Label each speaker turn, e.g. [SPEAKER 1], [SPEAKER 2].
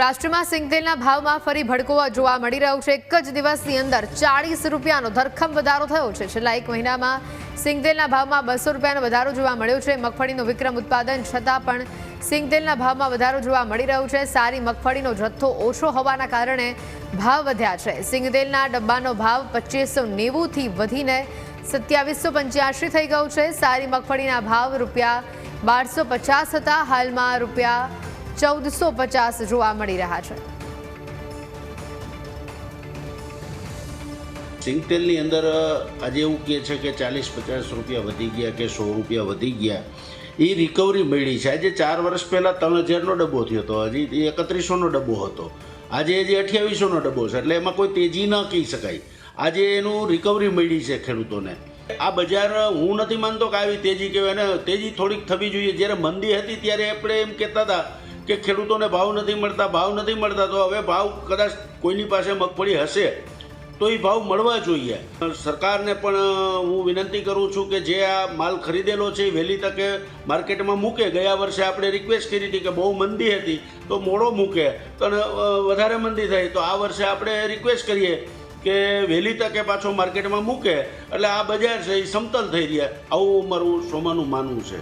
[SPEAKER 1] રાષ્ટ્રમાં સિંગતેલના ભાવમાં ફરી ભડકો જોવા મળી રહ્યો છે. એક જ દિવસની અંદર ચાળીસ રૂપિયાનો ધરખમ વધારો થયો છે. છેલ્લા એક મહિનામાં સિંગતેલના ભાવમાં બસો રૂપિયાનો વધારો જોવા મળ્યો છે. મગફળીનો વિક્રમ ઉત્પાદન છતાં પણ સિંગતેલના ભાવમાં વધારો જોવા મળી રહ્યો છે. સારી મગફળીનો જથ્થો ઓછો હોવાના કારણે ભાવ વધ્યા છે. સિંગતેલના ડબ્બાનો ભાવ પચીસો નેવુંથી વધીને સત્યાવીસો પંચ્યાસી થઈ ગયું છે. સારી મગફળીના ભાવ રૂપિયા બારસો પચાસ હતા. હાલમાં રૂપિયા ચૌદસો પચાસ જોવા મળી રહ્યા છે.
[SPEAKER 2] સિંગતેલની અંદર આજે એવું કહે છે કે ચાલીસ પચાસ રૂપિયા વધી ગયા કે સો રૂપિયા વધી ગયા. એ રિકવરી મળી છે. આજે ચાર વર્ષ પહેલાં ત્રણ હજારનો ડબ્બો થયો હતો. હજી એકત્રીસોનો ડબ્બો હતો. આજે જે અઠ્યાવીસોનો ડબ્બો છે, એટલે એમાં કોઈ તેજી ન કહી શકાય. આજે એનું રિકવરી મળી છે ખેડૂતોને. આ બજાર હું નથી માનતો કે આવી તેજી કહેવાય. ને તેજી થોડીક થવી જોઈએ. જ્યારે મંદી હતી ત્યારે આપણે એમ કહેતા હતા કે ખેડૂતોને ભાવ નથી મળતા, ભાવ નથી મળતા, તો હવે ભાવ કદાચ કોઈની પાસે મગફળી હશે, તો એ ભાવ મળવા જોઈએ. સરકારને પણ હું વિનંતી કરું છું કે જે આ માલ ખરીદેલો છે એ વહેલી તકે માર્કેટમાં મૂકે. ગયા વર્ષે આપણે રિક્વેસ્ટ કરી હતી કે બહુ મંદી હતી, તો મોડો મૂકે, પણ વધારે મંદી થઈ. તો આ વર્ષે આપણે રિક્વેસ્ટ કરીએ કે વહેલી તકે પાછો માર્કેટમાં મૂકે. એટલે આ બજાર છે એ સમતલ થઈ રહ્યા. આવું મારું સોમાનું માનવું છે.